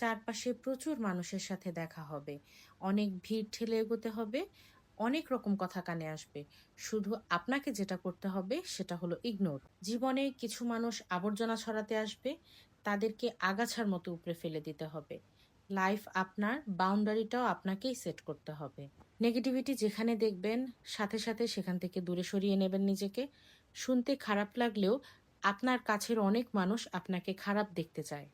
চারপাশে প্রচুর মানুষের সাথে দেখা হবে। অনেক ভিড় ঠেলে এগোতে হবে। অনেক রকম কথা কানে আসবে। শুধু আপনাকে যেটা করতে হবে সেটা হলো ইগনোর জীবনে কিছু মানুষ আবর্জনা ছড়াতে আসবে। তাদেরকে আগাছার মতো উপরে ফেলে দিতে হবে। লাইফ আপনার বাউন্ডারিটাও আপনাকেই সেট করতে হবে। নেগেটিভিটি যেখানে দেখবেন, সাথে সাথে সেখান থেকে দূরে সরিয়ে নেবেন নিজেকে। শুনতে খারাপ লাগলেও আপনার কাছের অনেক মানুষ আপনাকে খারাপ দেখতে চায়।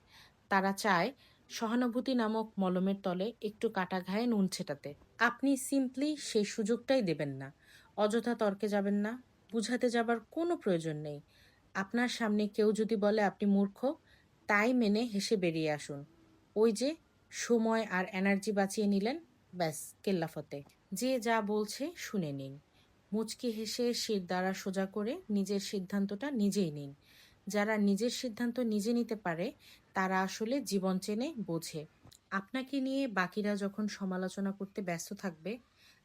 তারা চায় সহানুভূতি নামক মলমের তলে একটু কাটা ঘায়ে নুন ছেটাতে। আপনি সিম্পলি সেই সুযোগটাই দেবেন না। অযথা তর্কে যাবেন না। বুঝাতে যাবার কোনো প্রয়োজন নেই। আপনার সামনে কেউ যদি বলে আপনি মূর্খ, তাই মেনে হেসে বেরিয়ে আসুন। ওই যে সময় আর এনার্জি বাঁচিয়ে নিলেন, ব্যাস কেল্লাফতে যে যা বলছে শুনে নিন। মুচকি হেসে শির দ্বারা সোজা করে নিজের সিদ্ধান্তটা নিজেই নিন। যারা নিজের সিদ্ধান্ত নিজে নিতে পারে, তারা আসলে জীবন চেনে, বোঝে। আপনাকে নিয়ে বাকিরা যখন সমালোচনা করতে ব্যস্ত থাকবে,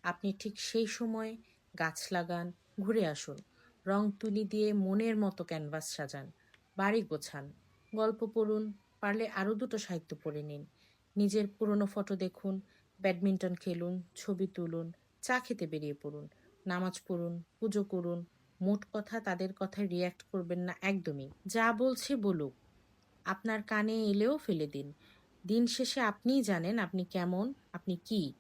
আপনি ঠিক সেই সময় গাছ লাগান, ঘুরে আসুন। রং তুলি দিয়ে মনের মতো ক্যানভাস সাজান, বাড়ি গোছান, গল্প পড়ুন, পারলে আরও দুটো সাহিত্য পড়ে নিন। নিজের পুরনো ফটো দেখুন, ব্যাডমিন্টন খেলুন, ছবি তুলুন, চা খেতে বেরিয়ে পড়ুন, নামাজ পড়ুন, পুজো করুন মোট কথা তাদের কথায় রিয়্যাক্ট করবেন না একদমই। যা বলছে বলুক। আপনার কানে এলেও ফেলে দিন। দিন শেষে আপনিই জানেন আপনি কেমন, আপনি কি।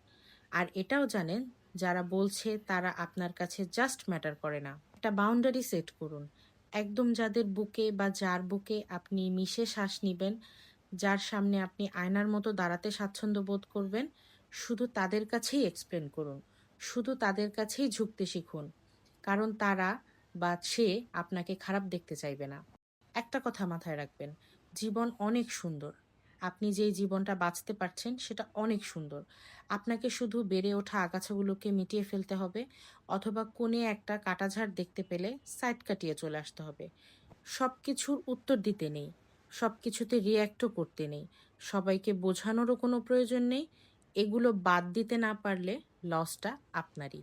আর এটাও জানেন, যারা বলছে তারা আপনার কাছে জাস্ট ম্যাটার করে না। একটা বাউন্ডারি সেট করুন। একদম যাদের বুকে বা যার বুকে আপনি মিশে শ্বাস নেবেন, যার সামনে আপনি আয়নার মতো দাঁড়াতে স্বাচ্ছন্দ্য বোধ করবেন, শুধু তাদের কাছেই এক্সপ্লেন করুন। শুধু তাদের কাছেই ঝুঁকতে শিখুন। কারণ তারা বা সে আপনাকে খারাপ দেখতে চাইবে না। একটা কথা মাথায় রাখবেন, জীবন অনেক সুন্দর। আপনি যেই জীবনটা বাঁচতে পারছেন সেটা অনেক সুন্দর। আপনাকে শুধু বেড়ে ওঠা আগাছাগুলোকে মিটিয়ে ফেলতে হবে অথবা কোণে একটা কাটাঝাড় দেখতে পেলে সাইড কাটিয়ে চলে আসতে হবে। সব কিছুর উত্তর দিতে নেই সব কিছুতে রিয়্যাক্টও করতে নেই, সবাইকে বোঝানোরও কোনো প্রয়োজন নেই, এগুলো বাদ দিতে না পারলে লসটা আপনারই।